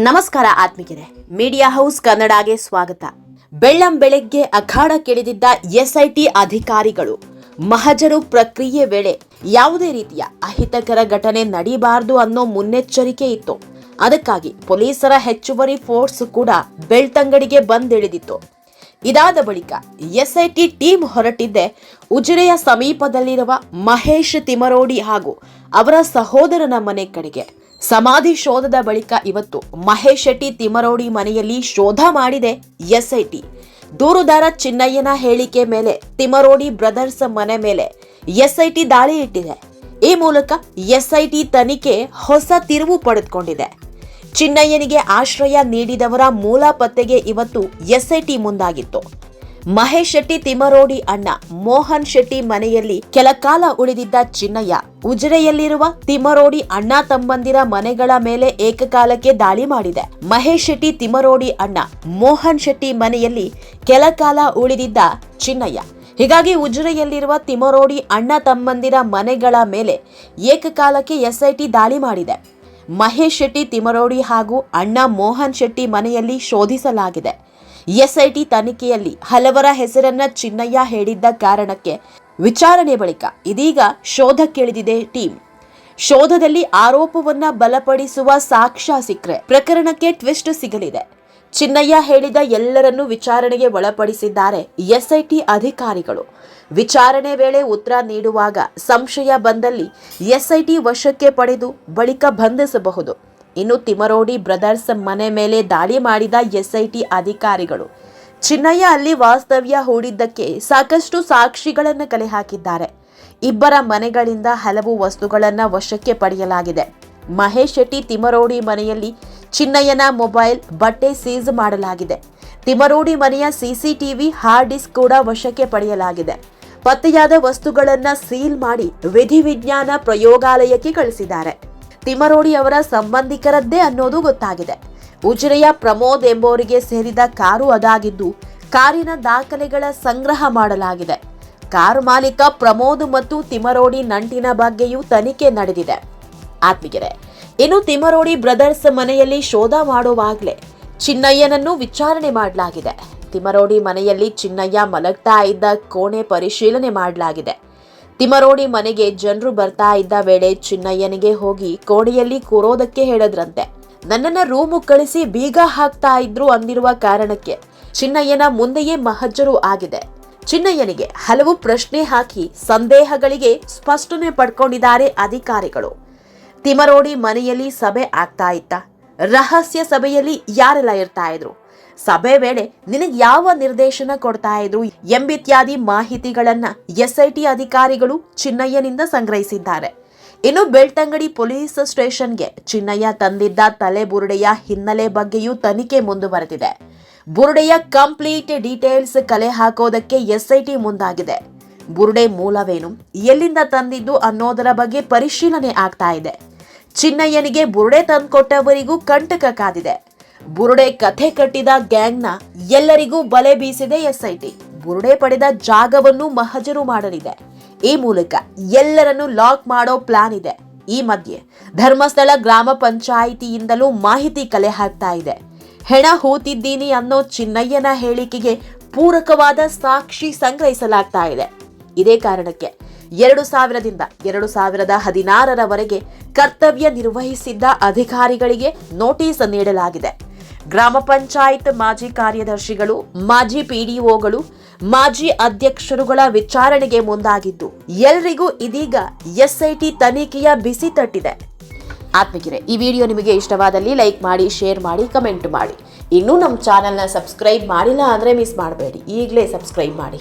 ನಮಸ್ಕಾರ ಆತ್ಮಿಕರೇ media house ಕನ್ನಡಗೆ ಸ್ವಾಗತ. ಬೆಳ್ಳಂ ಬೆಳಗ್ಗೆ ಅಖಾಡಕ್ಕಿಳಿದಿದ್ದ ಎಸ್ಐಟಿ ಅಧಿಕಾರಿಗಳು. ಮಹಜರು ಪ್ರಕ್ರಿಯೆ ವೇಳೆ ಯಾವುದೇ ರೀತಿಯ ಅಹಿತಕರ ಘಟನೆ ನಡೀಬಾರದು ಅನ್ನೋ ಮುನ್ನೆಚ್ಚರಿಕೆ ಇತ್ತು. ಅದಕ್ಕಾಗಿ ಪೊಲೀಸರ ಹೆಚ್ಚುವರಿ ಫೋರ್ಸ್ ಕೂಡ ಬೆಳ್ತಂಗಡಿಗೆ ಬಂದಿಳಿದಿತ್ತು. ಇದಾದ ಬಳಿಕ ಎಸ್ಐಟಿ ಟೀಮ್ ಹೊರಟಿದ್ದೆ. ಉಜಿರೆಯ ಸಮೀಪದಲ್ಲಿರುವ ಮಹೇಶ್ ತಿಮರೋಡಿ ಹಾಗೂ ಅವರ ಸಹೋದರನ ಮನೆ ಕಡೆಗೆ. ಸಮಾಧಿ ಶೋಧದ ಬಳಿಕ ಇವತ್ತು ಮಹೇಶ್ ಶೆಟ್ಟಿ ತಿಮರೋಡಿ ಮನೆಯಲ್ಲಿ ಶೋಧ ಮಾಡಿದೆ ಎಸ್ಐಟಿ. ದೂರುದಾರ ಚಿನ್ನಯ್ಯನ ಹೇಳಿಕೆ ಮೇಲೆ ತಿಮರೋಡಿ ಬ್ರದರ್ಸ್ ಮನೆ ಮೇಲೆ ಎಸ್ಐಟಿ ದಾಳಿ ಇಟ್ಟಿದೆ. ಈ ಮೂಲಕ ಎಸ್ಐಟಿ ತನಿಖೆ ಹೊಸ ತಿರುವು ಪಡೆದುಕೊಂಡಿದೆ. ಚಿನ್ನಯ್ಯನಿಗೆ ಆಶ್ರಯ ನೀಡಿದವರ ಮೂಲ ಪತ್ತೆಗೆ ಇವತ್ತು ಎಸ್ಐಟಿ ಮುಂದಾಗಿತ್ತು. ಮಹೇಶ್ ಶೆಟ್ಟಿ ತಿಮರೋಡಿ ಅಣ್ಣ ಮೋಹನ್ ಶೆಟ್ಟಿ ಮನೆಯಲ್ಲಿ ಕೆಲ ಕಾಲ ಉಳಿದಿದ್ದ ಚಿನ್ನಯ್ಯ. ಉಜಿರೆಯಲ್ಲಿರುವ ತಿಮರೋಡಿ ಅಣ್ಣ ತಮ್ಮಂದಿರ ಮನೆಗಳ ಮೇಲೆ ಏಕಕಾಲಕ್ಕೆ ದಾಳಿ ಮಾಡಿದೆ. ಮಹೇಶ್ ಶೆಟ್ಟಿ ತಿಮರೋಡಿ ಅಣ್ಣ ಮೋಹನ್ ಶೆಟ್ಟಿ ಮನೆಯಲ್ಲಿ ಕೆಲ ಕಾಲ ಉಳಿದಿದ್ದ ಚಿನ್ನಯ್ಯ. ಹೀಗಾಗಿ ಉಜಿರೆಯಲ್ಲಿರುವ ತಿಮರೋಡಿ ಅಣ್ಣ ತಮ್ಮಂದಿರ ಮನೆಗಳ ಮೇಲೆ ಏಕಕಾಲಕ್ಕೆ ಎಸ್ಐಟಿ ದಾಳಿ ಮಾಡಿದೆ. ಮಹೇಶ್ ಶೆಟ್ಟಿ ತಿಮರೋಡಿ ಹಾಗೂ ಅಣ್ಣ ಮೋಹನ್ ಶೆಟ್ಟಿ ಮನೆಯಲ್ಲಿ ಶೋಧಿಸಲಾಗಿದೆ. ಎಸ್ಐಟಿ ತನಿಖೆಯಲ್ಲಿ ಹಲವರ ಹೆಸರನ್ನ ಚಿನ್ನಯ್ಯ ಹೇಳಿದ್ದ ಕಾರಣಕ್ಕೆ ವಿಚಾರಣೆ ಬಳಿಕ ಇದೀಗ ಶೋಧಕ್ಕಿಳಿದಿದೆ ಟೀಮ್. ಶೋಧದಲ್ಲಿ ಆರೋಪವನ್ನ ಬಲಪಡಿಸುವ ಸಾಕ್ಷ್ಯ ಸಿಕ್ಕರೆ ಪ್ರಕರಣಕ್ಕೆ ಟ್ವಿಸ್ಟ್ ಸಿಗಲಿದೆ. ಚಿನ್ನಯ್ಯ ಹೇಳಿದ ಎಲ್ಲರನ್ನೂ ವಿಚಾರಣೆಗೆ ಒಳಪಡಿಸಿದ್ದಾರೆ ಎಸ್ಐಟಿ ಅಧಿಕಾರಿಗಳು. ವಿಚಾರಣೆ ವೇಳೆ ಉತ್ತರ ನೀಡುವಾಗ ಸಂಶಯ ಬಂದಲ್ಲಿ ಎಸ್ಐಟಿ ವಶಕ್ಕೆ ಪಡೆದು ಬಳಿಕ ಬಂಧಿಸಬಹುದು. ಇನ್ನು ತಿಮರೋಡಿ ಬ್ರದರ್ಸ್ ಮನೆ ಮೇಲೆ ದಾಳಿ ಮಾಡಿದ ಎಸ್ಐಟಿ ಅಧಿಕಾರಿಗಳು. ಚಿನ್ನಯ್ಯ ಅಲ್ಲಿ ವಾಸ್ತವ್ಯ ಹೂಡಿದ್ದಕ್ಕೆ ಸಾಕಷ್ಟು ಸಾಕ್ಷಿಗಳನ್ನು ಕಲೆ ಹಾಕಿದ್ದಾರೆ. ಇಬ್ಬರ ಮನೆಗಳಿಂದ ಹಲವು ವಸ್ತುಗಳನ್ನು ವಶಕ್ಕೆ ಪಡೆಯಲಾಗಿದೆ. ಮಹೇಶ್ ಶೆಟ್ಟಿ ತಿಮರೋಡಿ ಮನೆಯಲ್ಲಿ ಚಿನ್ನಯ್ಯನ ಮೊಬೈಲ್ ಬಟ್ಟೆ ಸೀಸ್ ಮಾಡಲಾಗಿದೆ. ತಿಮರೋಡಿ ಮನೆಯ ಸಿಸಿಟಿವಿ ಹಾರ್ಡ್ ಡಿಸ್ಕ್ ಕೂಡ ವಶಕ್ಕೆ ಪಡೆಯಲಾಗಿದೆ. ಪತ್ತೆಯಾದ ವಸ್ತುಗಳನ್ನು ಸೀಲ್ ಮಾಡಿ ವಿಧಿವಿಜ್ಞಾನ ಪ್ರಯೋಗಾಲಯಕ್ಕೆ ಕಳಿಸಿದ್ದಾರೆ. ತಿಮರೋಡಿ ಅವರ ಸಂಬಂಧಿಕರದ್ದೇ ಅನ್ನೋದು ಗೊತ್ತಾಗಿದೆ. ಉಜಿರೆಯ ಪ್ರಮೋದ್ ಎಂಬುವರಿಗೆ ಸೇರಿದ ಕಾರು ಅದಾಗಿದ್ದು, ಕಾರಿನ ದಾಖಲೆಗಳ ಸಂಗ್ರಹ ಮಾಡಲಾಗಿದೆ. ಕಾರು ಮಾಲೀಕ ಪ್ರಮೋದ್ ಮತ್ತು ತಿಮರೋಡಿ ನಂಟಿನ ಬಗ್ಗೆಯೂ ತನಿಖೆ ನಡೆದಿದೆ. ಆತ್ಮಿಗೆರೆ ಇನ್ನು ತಿಮರೋಡಿ ಬ್ರದರ್ಸ್ ಮನೆಯಲ್ಲಿ ಶೋಧ ಮಾಡುವಾಗಲೇ ಚಿನ್ನಯ್ಯನನ್ನು ವಿಚಾರಣೆ ಮಾಡಲಾಗಿದೆ. ತಿಮರೋಡಿ ಮನೆಯಲ್ಲಿ ಚಿನ್ನಯ್ಯ ಮಲಗ್ತಾ ಇದ್ದ ಕೋಣೆ ಪರಿಶೀಲನೆ ಮಾಡಲಾಗಿದೆ. ತಿಮರೋಡಿ ಮನೆಗೆ ಜನರು ಬರ್ತಾ ಇದ್ದ ವೇಳೆ ಚಿನ್ನಯ್ಯನಿಗೆ ಹೋಗಿ ಕೋಣೆಯಲ್ಲಿ ಕೂರೋದಕ್ಕೆ ಹೇಳದ್ರಂತೆ. ನನ್ನನ್ನ ರೂಮು ಕಳಿಸಿ ಬೀಗ ಹಾಕ್ತಾ ಇದ್ರು ಅಂದಿರುವ ಕಾರಣಕ್ಕೆ ಚಿನ್ನಯ್ಯನ ಮುಂದೆಯೇ ಮಹಜ್ಜರು ಆಗಿದೆ. ಚಿನ್ನಯ್ಯನಿಗೆ ಹಲವು ಪ್ರಶ್ನೆ ಹಾಕಿ ಸಂದೇಹಗಳಿಗೆ ಸ್ಪಷ್ಟನೆ ಪಡ್ಕೊಂಡಿದ್ದಾರೆ ಅಧಿಕಾರಿಗಳು. ತಿಮರೋಡಿ ಮನೆಯಲ್ಲಿ ಸಭೆ ಆಗ್ತಾ ಇತ್ತ. ರಹಸ್ಯ ಸಭೆಯಲ್ಲಿ ಯಾರೆಲ್ಲ ಇರ್ತಾ ಇದ್ರು? ಸಭೆ ವೇಳೆ ನಿನಗೆ ಯಾವ ನಿರ್ದೇಶನ ಕೊಡ್ತಾ ಇದ್ರು ಎಂಬಿತ್ಯಾದಿ ಮಾಹಿತಿಗಳನ್ನ ಎಸ್ಐಟಿ ಅಧಿಕಾರಿಗಳು ಚಿನ್ನಯ್ಯನಿಂದ ಸಂಗ್ರಹಿಸಿದ್ದಾರೆ. ಇನ್ನು ಬೆಳ್ತಂಗಡಿ ಪೊಲೀಸ್ ಸ್ಟೇಷನ್ಗೆ ಚಿನ್ನಯ್ಯ ತಂದಿದ್ದ ತಲೆ ಬುರುಡೆಯ ಹಿನ್ನೆಲೆ ಬಗ್ಗೆಯೂ ತನಿಖೆ ಮುಂದುವರೆದಿದೆ. ಬುರುಡೆಯ ಕಂಪ್ಲೀಟ್ ಡೀಟೇಲ್ಸ್ ಕಲೆ ಹಾಕೋದಕ್ಕೆ ಎಸ್ಐಟಿ ಮುಂದಾಗಿದೆ. ಬುರುಡೆ ಮೂಲವೇನು, ಎಲ್ಲಿಂದ ತಂದಿದ್ದು ಅನ್ನೋದರ ಬಗ್ಗೆ ಪರಿಶೀಲನೆ ಆಗ್ತಾ ಇದೆ. ಚಿನ್ನಯ್ಯನಿಗೆ ಬುರುಡೆ ತಂದುಕೊಟ್ಟವರಿಗೂ ಕಂಟಕ ಕಾದಿದೆ. ಬುರುಡೆ ಕಥೆ ಕಟ್ಟಿದ ಗ್ಯಾಂಗ್ನ ಎಲ್ಲರಿಗೂ ಬಲೆ ಬೀಸಿದೆ ಎಸ್ಐಟಿ. ಬುರುಡೆ ಪಡೆದ ಜಾಗವನ್ನು ಮಹಜರು ಮಾಡಲಿದೆ. ಈ ಮೂಲಕ ಎಲ್ಲರನ್ನು ಲಾಕ್ ಮಾಡೋ ಪ್ಲಾನ್ ಇದೆ. ಈ ಮಧ್ಯೆ ಧರ್ಮಸ್ಥಳ ಗ್ರಾಮ ಪಂಚಾಯಿತಿಯಿಂದಲೂ ಮಾಹಿತಿ ಕಲೆ ಹಾಕ್ತಾ ಇದೆ. ಹೆಣ ಹೂತಿದ್ದೀನಿ ಅನ್ನೋ ಚಿನ್ನಯ್ಯನ ಹೇಳಿಕೆಗೆ ಪೂರಕವಾದ ಸಾಕ್ಷಿ ಸಂಗ್ರಹಿಸಲಾಗ್ತಾ ಇದೆ. ಇದೇ ಕಾರಣಕ್ಕೆ ಎರಡು ಸಾವಿರದಿಂದ ಎರಡು ಸಾವಿರದ ಹದಿನಾರರವರೆಗೆ ಕರ್ತವ್ಯ ನಿರ್ವಹಿಸಿದ್ದ ಅಧಿಕಾರಿಗಳಿಗೆ ನೋಟಿಸ್ ನೀಡಲಾಗಿದೆ. ಗ್ರಾಮ ಪಂಚಾಯತ್ ಮಾಜಿ ಕಾರ್ಯದರ್ಶಿಗಳು, ಮಾಜಿ ಪಿಡಿಒಗಳು ಮಾಜಿ ಅಧ್ಯಕ್ಷರುಗಳ ವಿಚಾರಣೆಗೆ ಮುಂದಾಗಿದ್ದು, ಎಲ್ರಿಗೂ ಇದೀಗ ಎಸ್ಐಟಿ ತನಿಖೆಯ ಬಿಸಿ ತಟ್ಟಿದೆ. ಆತ್ಮಗಿರೆ ಈ ವಿಡಿಯೋ ನಿಮಗೆ ಇಷ್ಟವಾದಲ್ಲಿ ಲೈಕ್ ಮಾಡಿ, ಶೇರ್ ಮಾಡಿ, ಕಮೆಂಟ್ ಮಾಡಿ. ಇನ್ನೂ ನಮ್ಮ ಚಾನಲ್ನ ಸಬ್ಸ್ಕ್ರೈಬ್ ಮಾಡಿಲ್ಲ ಅಂದರೆ ಮಿಸ್ ಮಾಡಬೇಡಿ. ಈಗಲೇ ಸಬ್ಸ್ಕ್ರೈಬ್ ಮಾಡಿ.